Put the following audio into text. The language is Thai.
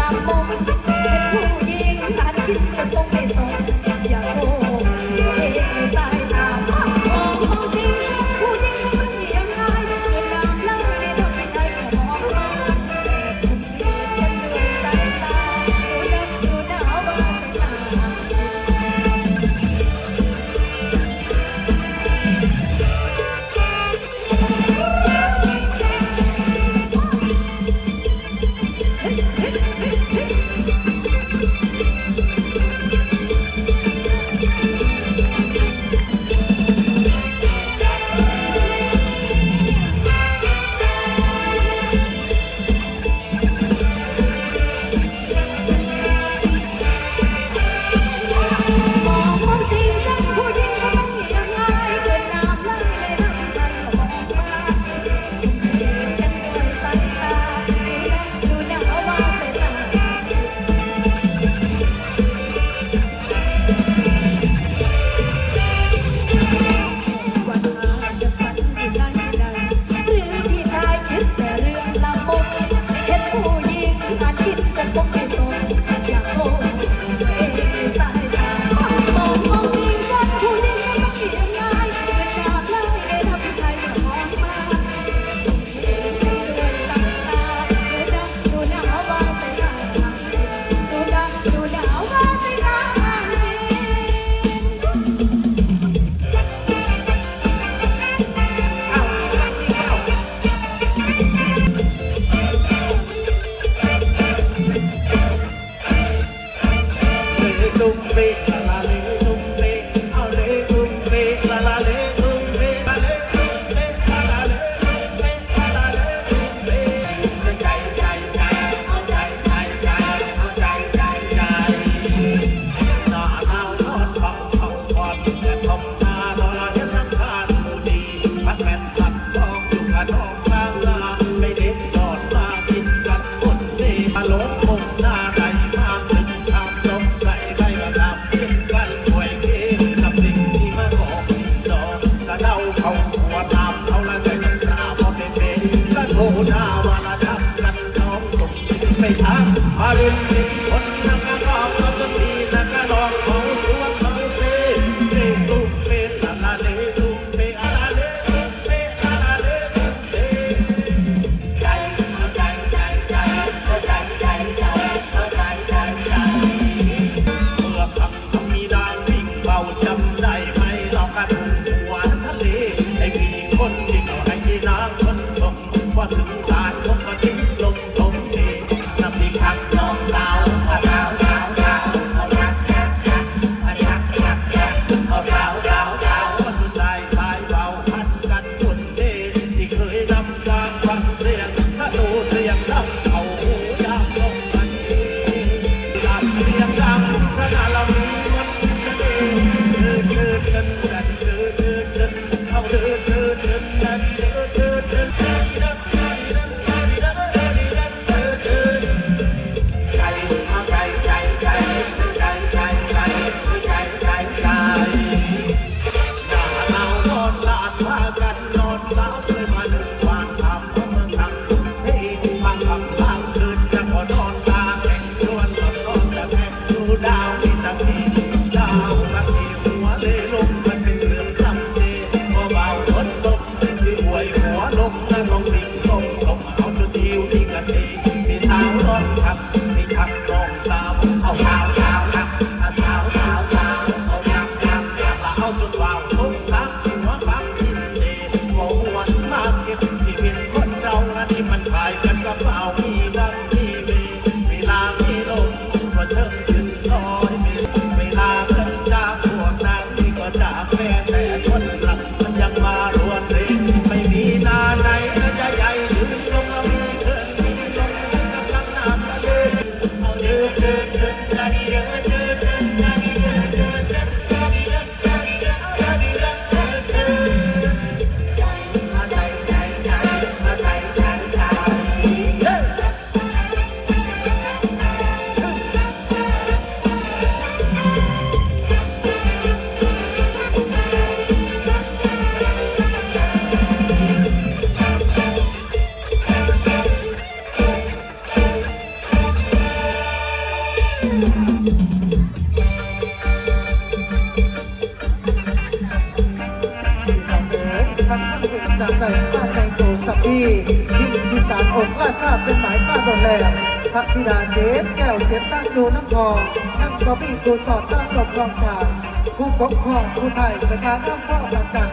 ลำมุมเป็นผู้หญิงทัน ดาวาระดับนักน้องตกไม่ทักมาเรียนคนนักร้องก็จะมีนักร้องของ one up. คันถึงจากใดข้าในโจสัพีพิมพิสารองค์ราชาเป็นหมายป้าโอนแหลมพัะธิดาเจ๊บแก้วเสียตั้งอยู่น้ำพองนั่งกอบี้ตัวสอดตั้งกบกองกลาผู้ปกครองผู้ไทยสกาน้ำพ่อประกัน